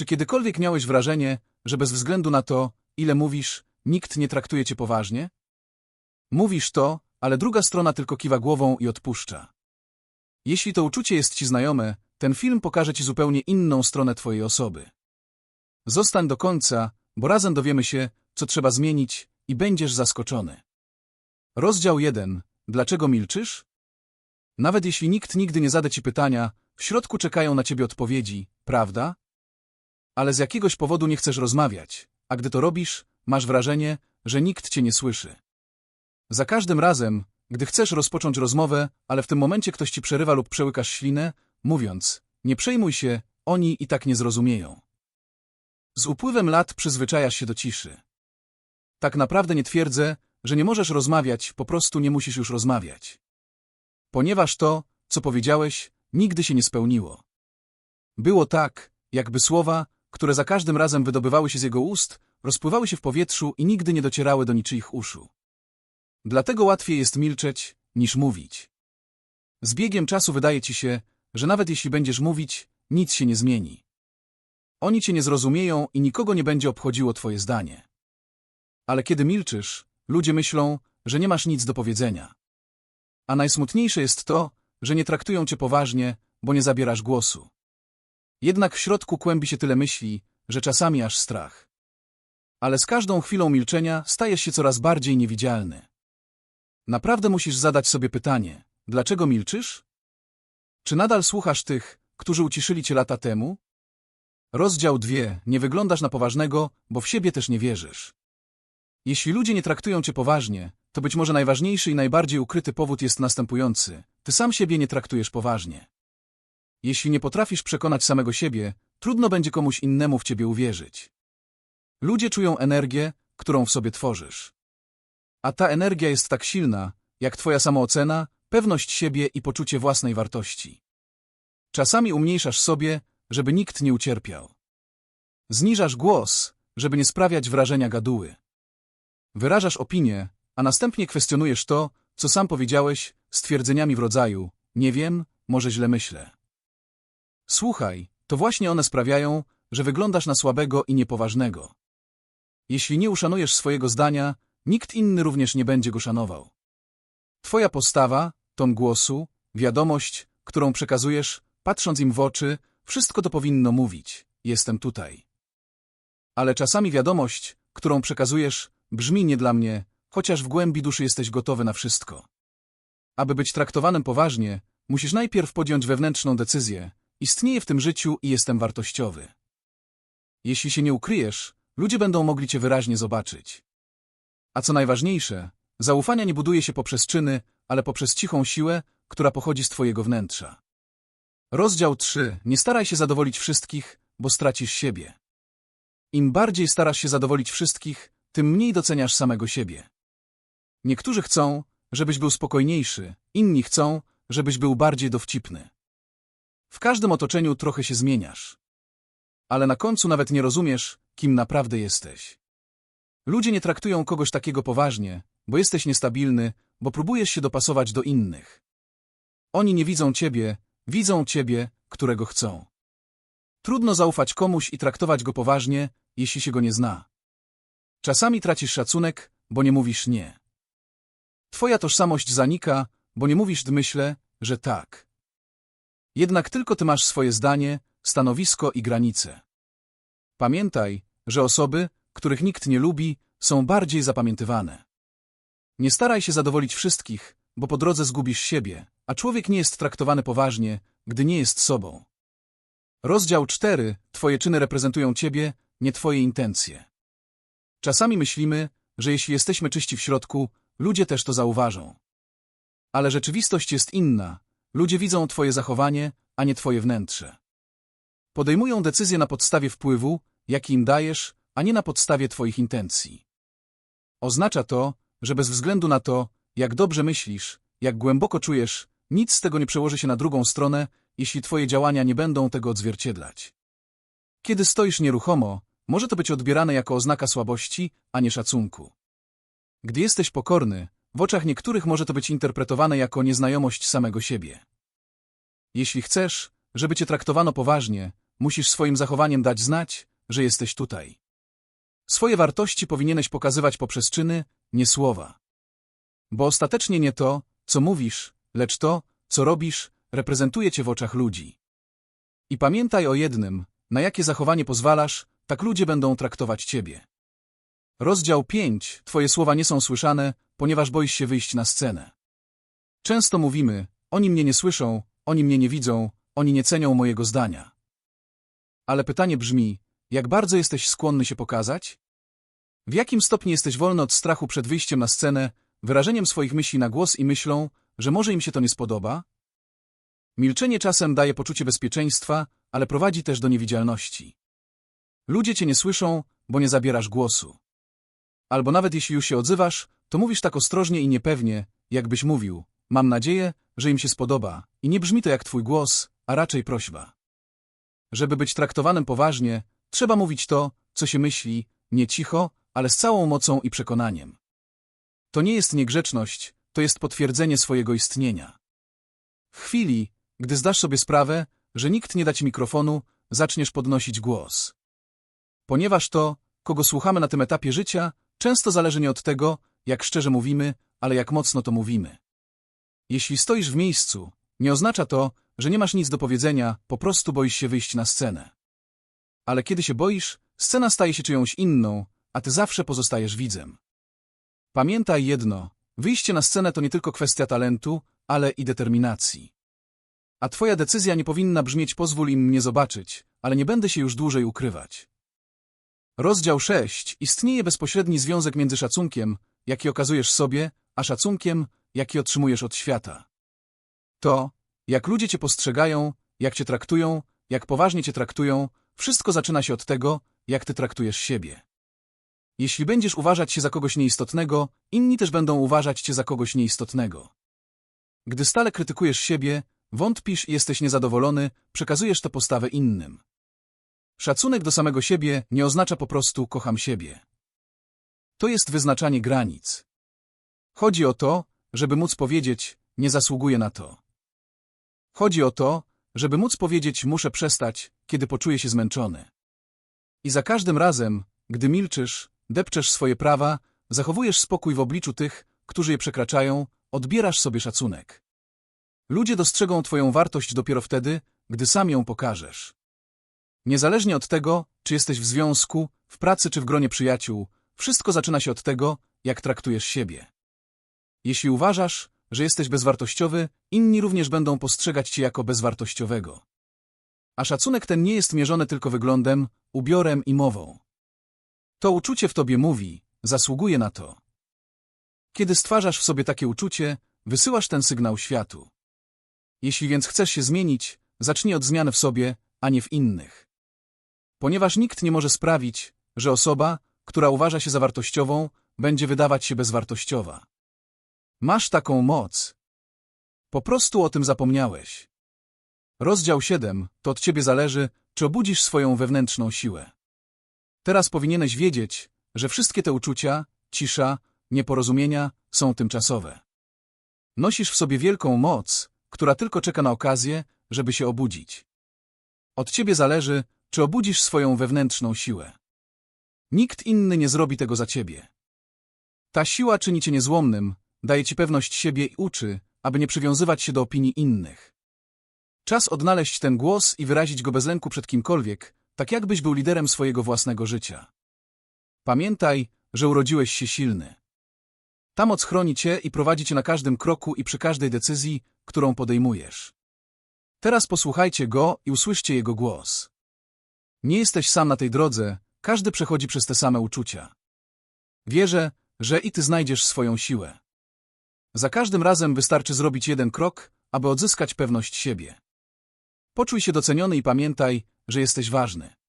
Czy kiedykolwiek miałeś wrażenie, że bez względu na to, ile mówisz, nikt nie traktuje cię poważnie? Mówisz to, ale druga strona tylko kiwa głową i odpuszcza. Jeśli to uczucie jest ci znajome, ten film pokaże ci zupełnie inną stronę twojej osoby. Zostań do końca, bo razem dowiemy się, co trzeba zmienić i będziesz zaskoczony. Rozdział 1. Dlaczego milczysz? Nawet jeśli nikt nigdy nie zada ci pytania, w środku czekają na ciebie odpowiedzi, prawda? Ale z jakiegoś powodu nie chcesz rozmawiać, a gdy to robisz, masz wrażenie, że nikt cię nie słyszy. Za każdym razem, gdy chcesz rozpocząć rozmowę, ale w tym momencie ktoś ci przerywa lub przełykasz ślinę, mówiąc, nie przejmuj się, oni i tak nie zrozumieją. Z upływem lat przyzwyczajasz się do ciszy. Tak naprawdę nie twierdzę, że nie możesz rozmawiać, po prostu nie musisz już rozmawiać. Ponieważ to, co powiedziałeś, nigdy się nie spełniło. Było tak, jakby słowa, które za każdym razem wydobywały się z jego ust, rozpływały się w powietrzu i nigdy nie docierały do niczyich uszu. Dlatego łatwiej jest milczeć, niż mówić. Z biegiem czasu wydaje ci się, że nawet jeśli będziesz mówić, nic się nie zmieni. Oni cię nie zrozumieją i nikogo nie będzie obchodziło twoje zdanie. Ale kiedy milczysz, ludzie myślą, że nie masz nic do powiedzenia. A najsmutniejsze jest to, że nie traktują cię poważnie, bo nie zabierasz głosu. Jednak w środku kłębi się tyle myśli, że czasami aż strach. Ale z każdą chwilą milczenia stajesz się coraz bardziej niewidzialny. Naprawdę musisz zadać sobie pytanie, dlaczego milczysz? Czy nadal słuchasz tych, którzy uciszyli cię lata temu? Rozdział 2. Nie wyglądasz na poważnego, bo w siebie też nie wierzysz. Jeśli ludzie nie traktują cię poważnie, to być może najważniejszy i najbardziej ukryty powód jest następujący. Ty sam siebie nie traktujesz poważnie. Jeśli nie potrafisz przekonać samego siebie, trudno będzie komuś innemu w ciebie uwierzyć. Ludzie czują energię, którą w sobie tworzysz. A ta energia jest tak silna, jak twoja samoocena, pewność siebie i poczucie własnej wartości. Czasami umniejszasz sobie, żeby nikt nie ucierpiał. Zniżasz głos, żeby nie sprawiać wrażenia gaduły. Wyrażasz opinię, a następnie kwestionujesz to, co sam powiedziałeś, stwierdzeniami w rodzaju nie wiem, może źle myślę. Słuchaj, to właśnie one sprawiają, że wyglądasz na słabego i niepoważnego. Jeśli nie uszanujesz swojego zdania, nikt inny również nie będzie go szanował. Twoja postawa, ton głosu, wiadomość, którą przekazujesz, patrząc im w oczy, wszystko to powinno mówić. Jestem tutaj. Ale czasami wiadomość, którą przekazujesz, brzmi nie dla mnie, chociaż w głębi duszy jesteś gotowy na wszystko. Aby być traktowanym poważnie, musisz najpierw podjąć wewnętrzną decyzję. Istnieję w tym życiu i jestem wartościowy. Jeśli się nie ukryjesz, ludzie będą mogli cię wyraźnie zobaczyć. A co najważniejsze, zaufania nie buduje się poprzez czyny, ale poprzez cichą siłę, która pochodzi z twojego wnętrza. Rozdział 3. Nie staraj się zadowolić wszystkich, bo stracisz siebie. Im bardziej starasz się zadowolić wszystkich, tym mniej doceniasz samego siebie. Niektórzy chcą, żebyś był spokojniejszy, inni chcą, żebyś był bardziej dowcipny. W każdym otoczeniu trochę się zmieniasz. Ale na końcu nawet nie rozumiesz, kim naprawdę jesteś. Ludzie nie traktują kogoś takiego poważnie, bo jesteś niestabilny, bo próbujesz się dopasować do innych. Oni nie widzą ciebie, widzą ciebie, którego chcą. Trudno zaufać komuś i traktować go poważnie, jeśli się go nie zna. Czasami tracisz szacunek, bo nie mówisz nie. Twoja tożsamość zanika, bo nie mówisz myślę, że tak. Jednak tylko ty masz swoje zdanie, stanowisko i granice. Pamiętaj, że osoby, których nikt nie lubi, są bardziej zapamiętywane. Nie staraj się zadowolić wszystkich, bo po drodze zgubisz siebie, a człowiek nie jest traktowany poważnie, gdy nie jest sobą. Rozdział 4. Twoje czyny reprezentują ciebie, nie twoje intencje. Czasami myślimy, że jeśli jesteśmy czyści w środku, ludzie też to zauważą. Ale rzeczywistość jest inna. Ludzie widzą twoje zachowanie, a nie twoje wnętrze. Podejmują decyzje na podstawie wpływu, jaki im dajesz, a nie na podstawie twoich intencji. Oznacza to, że bez względu na to, jak dobrze myślisz, jak głęboko czujesz, nic z tego nie przełoży się na drugą stronę, jeśli twoje działania nie będą tego odzwierciedlać. Kiedy stoisz nieruchomo, może to być odbierane jako oznaka słabości, a nie szacunku. Gdy jesteś pokorny, w oczach niektórych może to być interpretowane jako nieznajomość samego siebie. Jeśli chcesz, żeby cię traktowano poważnie, musisz swoim zachowaniem dać znać, że jesteś tutaj. Swoje wartości powinieneś pokazywać poprzez czyny, nie słowa. Bo ostatecznie nie to, co mówisz, lecz to, co robisz, reprezentuje cię w oczach ludzi. I pamiętaj o jednym, na jakie zachowanie pozwalasz, tak ludzie będą traktować ciebie. Rozdział 5. Twoje słowa nie są słyszane, ponieważ boisz się wyjść na scenę. Często mówimy, oni mnie nie słyszą, oni mnie nie widzą, oni nie cenią mojego zdania. Ale pytanie brzmi, jak bardzo jesteś skłonny się pokazać? W jakim stopniu jesteś wolny od strachu przed wyjściem na scenę, wyrażeniem swoich myśli na głos i myślą, że może im się to nie spodoba? Milczenie czasem daje poczucie bezpieczeństwa, ale prowadzi też do niewidzialności. Ludzie cię nie słyszą, bo nie zabierasz głosu. Albo nawet jeśli już się odzywasz, to mówisz tak ostrożnie i niepewnie, jakbyś mówił, mam nadzieję, że im się spodoba, i nie brzmi to jak twój głos, a raczej prośba. Żeby być traktowanym poważnie, trzeba mówić to, co się myśli, nie cicho, ale z całą mocą i przekonaniem. To nie jest niegrzeczność, to jest potwierdzenie swojego istnienia. W chwili, gdy zdasz sobie sprawę, że nikt nie da ci mikrofonu, zaczniesz podnosić głos. Ponieważ to, kogo słuchamy na tym etapie życia, często zależy nie od tego, jak szczerze mówimy, ale jak mocno to mówimy. Jeśli stoisz w miejscu, nie oznacza to, że nie masz nic do powiedzenia, po prostu boisz się wyjść na scenę. Ale kiedy się boisz, scena staje się czyjąś inną, a ty zawsze pozostajesz widzem. Pamiętaj jedno, wyjście na scenę to nie tylko kwestia talentu, ale i determinacji. A twoja decyzja nie powinna brzmieć pozwól im mnie zobaczyć, ale nie będę się już dłużej ukrywać. Rozdział 6. Istnieje bezpośredni związek między szacunkiem, jaki okazujesz sobie, a szacunkiem, jaki otrzymujesz od świata. To, jak ludzie cię postrzegają, jak cię traktują, jak poważnie cię traktują, wszystko zaczyna się od tego, jak ty traktujesz siebie. Jeśli będziesz uważać się za kogoś nieistotnego, inni też będą uważać cię za kogoś nieistotnego. Gdy stale krytykujesz siebie, wątpisz i jesteś niezadowolony, przekazujesz tę postawę innym. Szacunek do samego siebie nie oznacza po prostu kocham siebie. To jest wyznaczanie granic. Chodzi o to, żeby móc powiedzieć, nie zasługuję na to. Chodzi o to, żeby móc powiedzieć, muszę przestać, kiedy poczuję się zmęczony. I za każdym razem, gdy milczysz, depczesz swoje prawa, zachowujesz spokój w obliczu tych, którzy je przekraczają, odbierasz sobie szacunek. Ludzie dostrzegą Twoją wartość dopiero wtedy, gdy sam ją pokażesz. Niezależnie od tego, czy jesteś w związku, w pracy czy w gronie przyjaciół, wszystko zaczyna się od tego, jak traktujesz siebie. Jeśli uważasz, że jesteś bezwartościowy, inni również będą postrzegać cię jako bezwartościowego. A szacunek ten nie jest mierzony tylko wyglądem, ubiorem i mową. To uczucie w tobie mówi, zasługuje na to. Kiedy stwarzasz w sobie takie uczucie, wysyłasz ten sygnał światu. Jeśli więc chcesz się zmienić, zacznij od zmiany w sobie, a nie w innych. Ponieważ nikt nie może sprawić, że osoba, która uważa się za wartościową, będzie wydawać się bezwartościowa. Masz taką moc. Po prostu o tym zapomniałeś. Rozdział 7. To od ciebie zależy, czy obudzisz swoją wewnętrzną siłę. Teraz powinieneś wiedzieć, że wszystkie te uczucia, cisza, nieporozumienia są tymczasowe. Nosisz w sobie wielką moc, która tylko czeka na okazję, żeby się obudzić. Od ciebie zależy, czy obudzisz swoją wewnętrzną siłę. Nikt inny nie zrobi tego za ciebie. Ta siła czyni cię niezłomnym, daje ci pewność siebie i uczy, aby nie przywiązywać się do opinii innych. Czas odnaleźć ten głos i wyrazić go bez lęku przed kimkolwiek, tak jakbyś był liderem swojego własnego życia. Pamiętaj, że urodziłeś się silny. Ta moc chroni cię i prowadzi cię na każdym kroku i przy każdej decyzji, którą podejmujesz. Teraz posłuchajcie go i usłyszcie jego głos. Nie jesteś sam na tej drodze, każdy przechodzi przez te same uczucia. Wierzę, że i ty znajdziesz swoją siłę. Za każdym razem wystarczy zrobić jeden krok, aby odzyskać pewność siebie. Poczuj się doceniony i pamiętaj, że jesteś ważny.